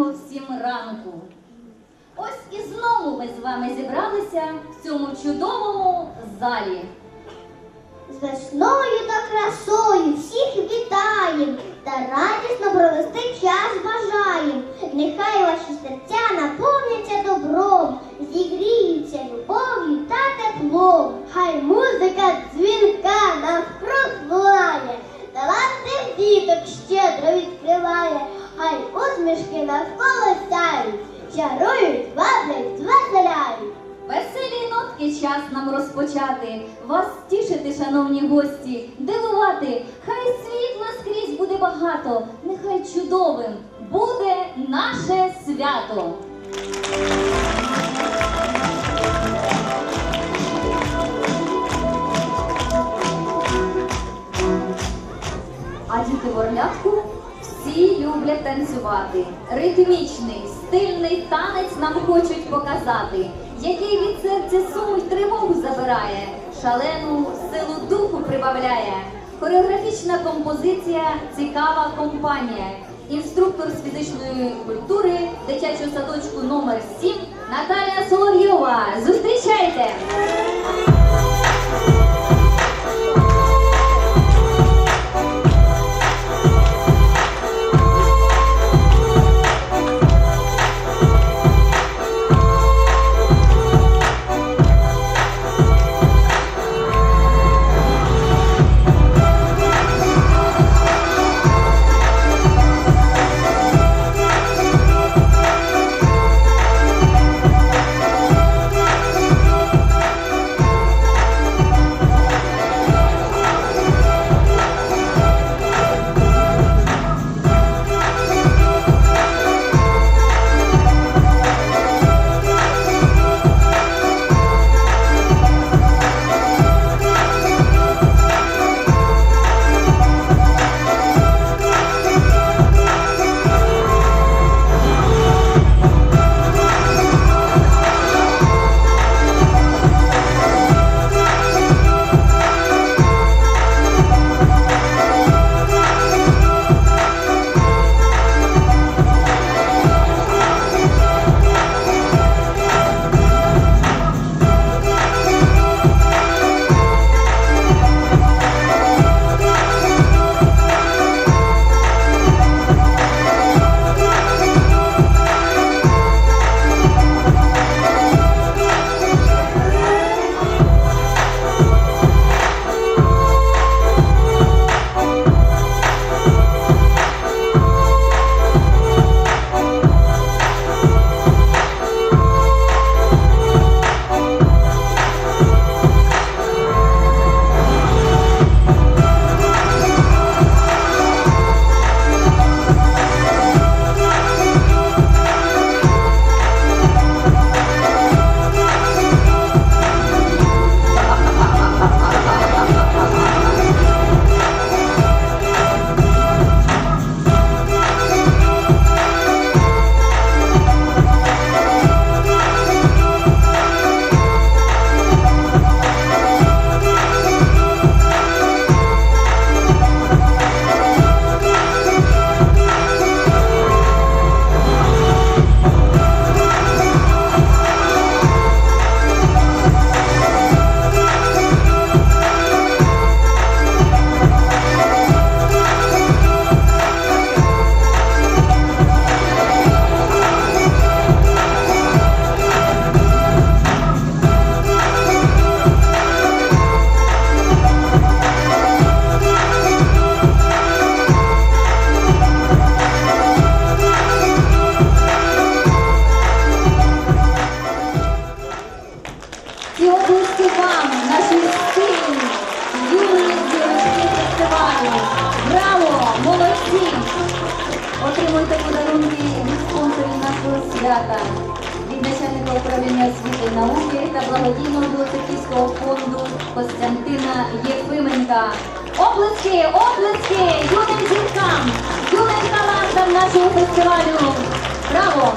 гарного всім ранку. Ось і знову ми з вами зібралися в цьому чудовому залі. З весною та красою всіх вітаєм та радісно провести час бажаєм. Нехай ваші серця наповняться добром, зігріються любов'ю та теплом. Хай музика дзвінка навкруг лунає, таланти діток щедро відкриває, хай усмішки навколо сяють, чарують, ваблять, звеселяють. Веселі нотки час нам розпочати, вас тішити, шановні гості, дивувати, хай світла скрізь буде багато, нехай чудовим буде наше свято. А діти в орлятку всі люблять танцювати. Ритмічний, стильний танець нам хочуть показати, який від серця сум й тривогу забирає, шалену силу духу прибавляє. Хореографічна композиція, цікава компанія. Інструктор з фізичної культури дитячого садочку номер 7 Наталія Соловйова. Зустрічайте! Свята, від начальника управління освіти і науки та благодійного Білоцерківського фонду Костянтина Єфименка. Оплески, оплески юним жінкам, юним талантам нашого фестивалю. Браво!